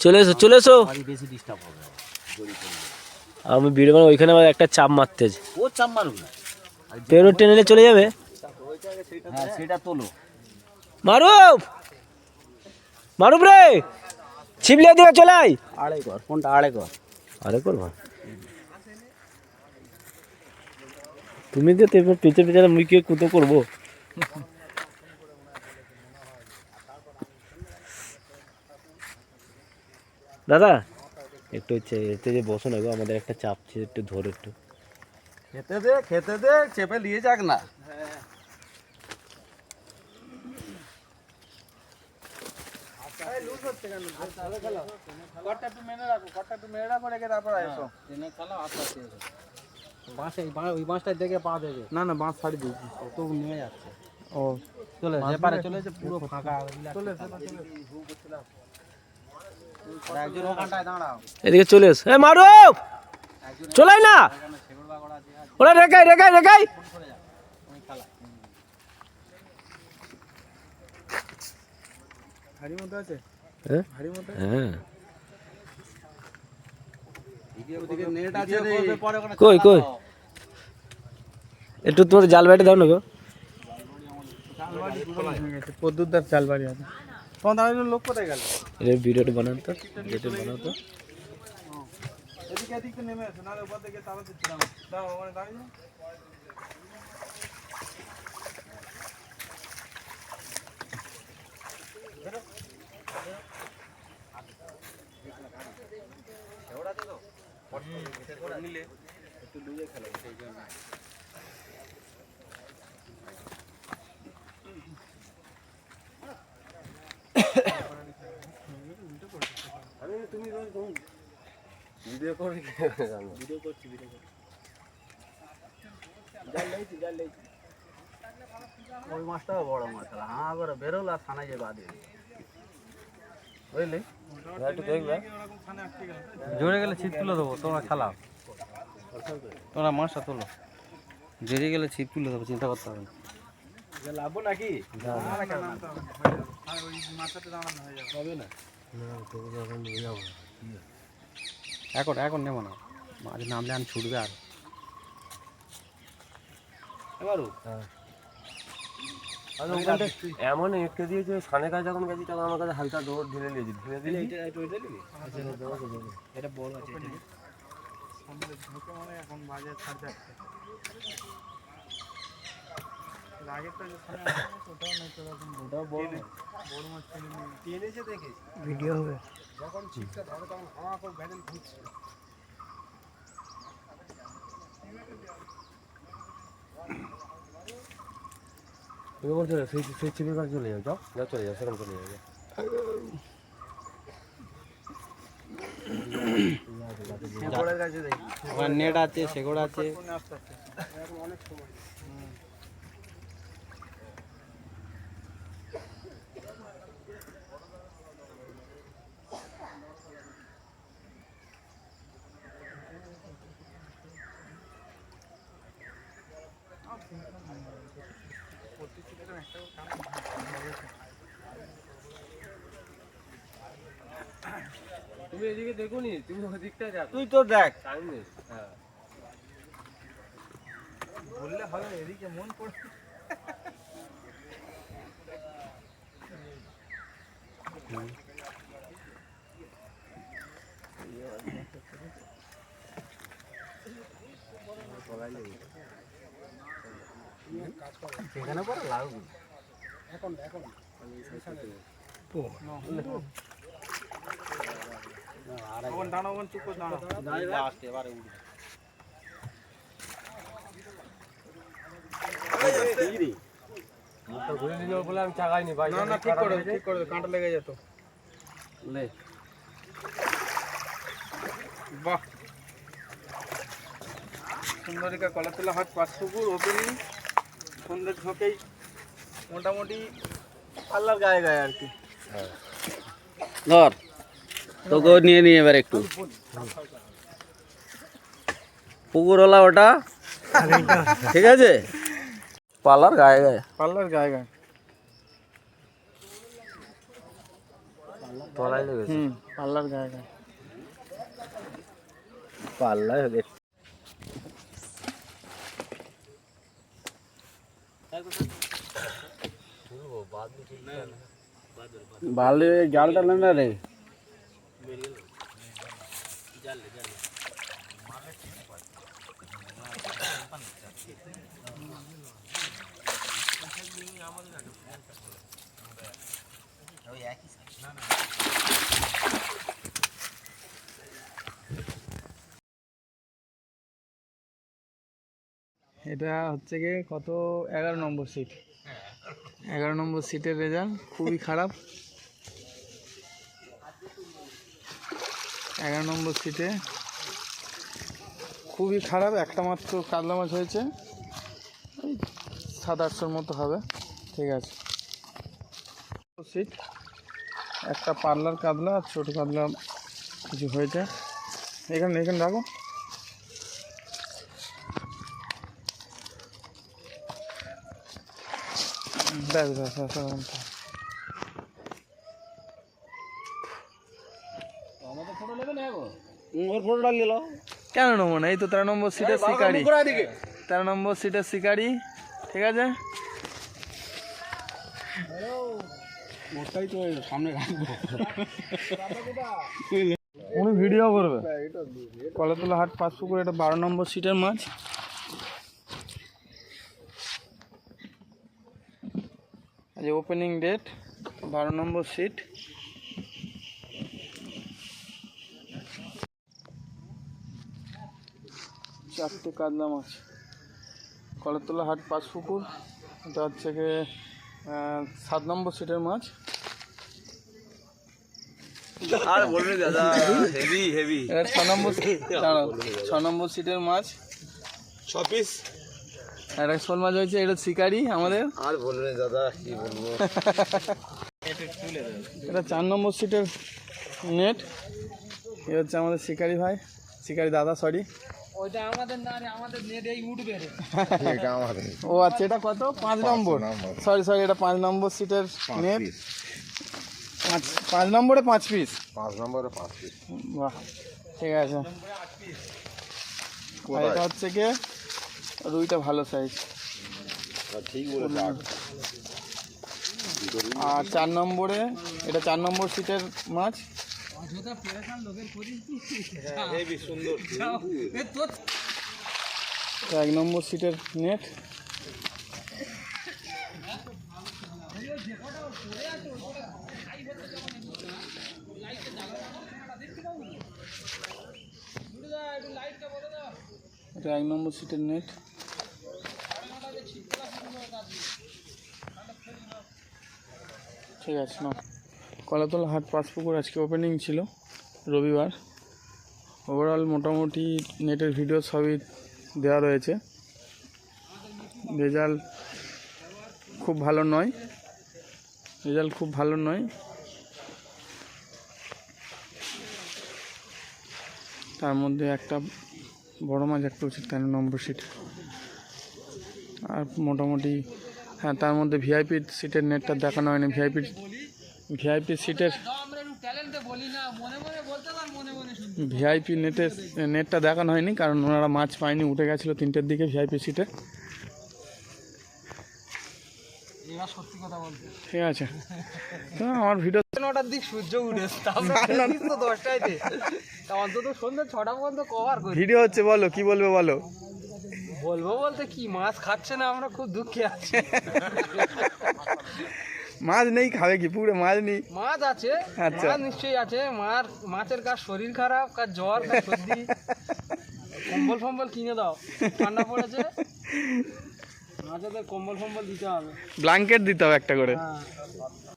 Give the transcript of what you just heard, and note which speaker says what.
Speaker 1: চলে এসো চলে এসো।
Speaker 2: বাড়ি বেশি ডিস্টার্ব হবে
Speaker 1: আমি ভিডিও বানাবো ওইখানে আমার একটা চাপ মারতে
Speaker 2: ও চাপ মারুক না।
Speaker 1: পেরোর টেনে চলে যাবে?
Speaker 2: হ্যাঁ সেটা তোলো।
Speaker 1: মারুফ! মারুফ রে! ছিপলিয়া দিয়ে চলে আয়।
Speaker 2: আড়াই কর ফোনটা আড়াই কর।
Speaker 1: আরে করব তুমি তো পেছনে পেছনে মুখে কুতো করব। দাদা একটু হচ্ছে এতে যে বসো না গো আমাদের একটা চাপ ছে একটু ধরো একটু।
Speaker 2: খেতে দে খেতে দে চেপে নিয়ে যাক না।
Speaker 3: বাঁশে ওই বাঁশটা দেখে পা দেবে।
Speaker 2: না না বাঁশ ছাড়ি দিয়েছি
Speaker 3: তো নেমে যাচ্ছে।
Speaker 2: ও।
Speaker 3: চলে যেপারে চলেছে পুরো ফাঁকা। চলে একজন ওখানটায় দাঁড়াও
Speaker 1: এদিকে চলে এস। এ মারুফ চলাই না! ওরা রেখাই রেখাই রেখাই! হ্যাঁ। হ্যাঁ কই কই? একটু তোমার জাল বাইটে দাও না গো।
Speaker 2: পদ্মুদার চাল বাড়ি আছে। তোমার দাঁড়ানো লোক কোথায় গেল?
Speaker 1: এটা ভিডিওটা বানান তো ভিডিওটা বানাও তো।
Speaker 2: এদিকে এদিকে নেমে আসো নাহলে উপর থেকে তালা দিচ্ছিলাম দাও ওখানে দাঁড়িয়ে যাও। ওই মাছটাও বড় মাছ হ্যাঁ করে বেরোলো আর থানায় যে বাদে বুঝলি?
Speaker 1: একটু দেখবে।
Speaker 3: জোরে গেলে ছিপ তুলে দেবো তোমরা খেলাও তোমরা মাছটা তোলো। জোরে গেলে ছিপ তুলে দেবো চিন্তা করতে হবে না।
Speaker 2: লাভো নাকি?
Speaker 3: এখন এখন নেব না। মাছ নামলে আমি ছুটবে আর।
Speaker 1: এমন একটু দিয়েছে সানে কাজ যখন গেছি তখন আমার কাছে হালকা দৌড় ঢেলে নিয়েছি। ঢেলে দিলে?
Speaker 3: এটা বড় আছে
Speaker 2: মানে এখন বাজার সাড়ে ভিডিও হবে যখন ছিপটা ধরে তখন হাওয়া করে ব্যারেল ঘুরছে
Speaker 1: তুমি বলছো সেই সেই চিপের কাছে চলে যাও যাও যাও চলে যাও সেরকম চলে যাও
Speaker 2: শেকড়ের কাছে দেখি
Speaker 3: ওখানে নেট আছে সেগুলো আছে
Speaker 2: কোনে আস্তে আস্তে এখন অনেক সময়
Speaker 1: তুমি এদিকে দেখো নি তুমি ওই দিকটা যাও
Speaker 2: তুই তো দেখ।
Speaker 1: হ্যাঁ।
Speaker 2: বললে হবে এদিকে মন পড়ে। সেখানে পরে লাগবে এখন এখন দাঁড়াও চুপ করে দাঁড়াও
Speaker 3: এবারে উঠবে
Speaker 1: তো ঘুরে দিল বলে আমি চাগাইনি ভাই
Speaker 2: না না ঠিক করে দাও, ঠিক করে দাও, কাঁটা লেগে যেত
Speaker 3: লে
Speaker 2: বাহ সুন্দরিকা কলাতলা হাট পাঁচ পুকুর ওপেনিং সন্ধ্যের ঝোঁকেই মোটামুটি পাল্লার গায়ে গায়ে আর কি
Speaker 3: ধর তোকেও নিয়ে নিয়ে এবার একটু। পুকুরওয়ালা ওটা। ঠিক আছে? পালার গায়ে গায়ে।
Speaker 2: পাল্লার গায়ে গায়ে।
Speaker 4: তলায় লেগেছে।
Speaker 2: হুম পাল্লার গায়ে গায়ে।
Speaker 5: পাল্লায় হলে।
Speaker 2: বালি জালটা নেন না রে। এটা হচ্ছে গিয়ে কত? এগারো নম্বর সিট এগারো নম্বর সিটের রেজাল্ট খুবই খারাপ। এগারো নম্বর সিটে খুবই খারাপ, একটা মাত্র কাতলা মাছ হয়েছে। সাত আটশোর মতো হবে। ঠিক আছে। সিট একটা পার্লার কাতলা আর ছোটো কাতলা কিছু হয়েছে। এখানে এখানে রাখো। ব্যাস ব্যাস ব্যাস এরকম থাক।
Speaker 5: ওর ফটোটা নিল।
Speaker 2: কেন নেব না? এই তো তেরো নম্বর সিটের শিকারি। তেরো নম্বর সিটের শিকারি ঠিক আছে?
Speaker 5: ওটাই তো সামনে রাখব।
Speaker 2: উনি ভিডিও করবে। কলাতলা হাট পাঁচ পুকুর এটা বারো নম্বর সিটের মাছ। আজ ওপেনিং ডেট বারো নম্বর সিট চারটে কাতলা মাছ। কলাতলা হাট পাঁচ পুকুর এটা হচ্ছে গিয়ে সাত নম্বর সিটের মাছ।
Speaker 4: আর বলবি দাদা হেভি হেভি
Speaker 2: ছ নম্বর দাঁড়াও, ছ নম্বর সিটের মাছ।
Speaker 5: ছ পিস
Speaker 2: একটা শোল মাছ হয়েছে এটা শিকারি আমাদের।
Speaker 4: আর বলবি দাদা কি বলব?
Speaker 2: এটা চার নম্বর সিটের নেট। এ হচ্ছে আমাদের শিকারি ভাই শিকারি দাদা সরি
Speaker 4: এটা আমাদের
Speaker 2: ও আচ্ছা এটা কত? পাঁচ নম্বর। সরি সরি এটা পাঁচ নম্বর সিটের নেট পাঁচ পাঁচ নম্বরে পাঁচ পিস
Speaker 4: পাঁচ নম্বরে পাঁচ পিস
Speaker 2: বাহ ঠিক আছে। এটা হচ্ছে কি? রুইটা ভালো সাইজ আর চার নম্বরে এটা চার নম্বর সিটের মাছ? এক নম্বর সিটের নেট এটা এক নম্বর সিটের নেট ঠিক আছে না কলাতলা হাট পাঁচপুকুর আজকে ওপেনিং ছিল, রবিবার। ওভারঅল মোটামুটি নেটের ভিডিও সবই দেওয়া রয়েছে। রেজাল্ট খুব ভালো নয়। রেজাল্ট খুব ভালো নয়। তার মধ্যে একটা বড় মাছ একটা উচিত তেরো নম্বর সিট আর মোটামুটি হ্যাঁ তার মধ্যে ভিআইপি সিটের নেটটা দেখানো হয়নি। ভিআইপি ভিআইপি সিটের ভিআইপি নেটের নেটটা দেখানো হয়নি কারণ ওনারা মাছ পায়নি উঠে গেছিল তিনটের দিকে ভিআইপি সিটে ঠিক আছে। আমার ভিডিও
Speaker 5: নটার দিক সূর্য উঠেছে তো অন্তত সন্ধ্যে ছটা পর্যন্ত কভার
Speaker 2: ভিডিও হচ্ছে বলো কি বলবে বলো?
Speaker 5: বলব বলতে কি মাছ খাচ্ছে না আমরা খুব দুঃখে আছি।
Speaker 2: মাছ নেই খাবে কি? পুরো মাছ নেই।
Speaker 5: মাছ আছে
Speaker 2: আচ্ছা।
Speaker 5: মাছ নিশ্চয়ই আছে। মার মাছের কার শরীর খারাপ কার জ্বর সর্দি। কম্বল ফম্বল কিনে দাও। ঠান্ডা পড়েছে। মাছেদের কম্বল ফম্বল দিতে হবে।
Speaker 2: ব্ল্যাঙ্কেট দিতে হবে একটা করে।
Speaker 5: হ্যাঁ।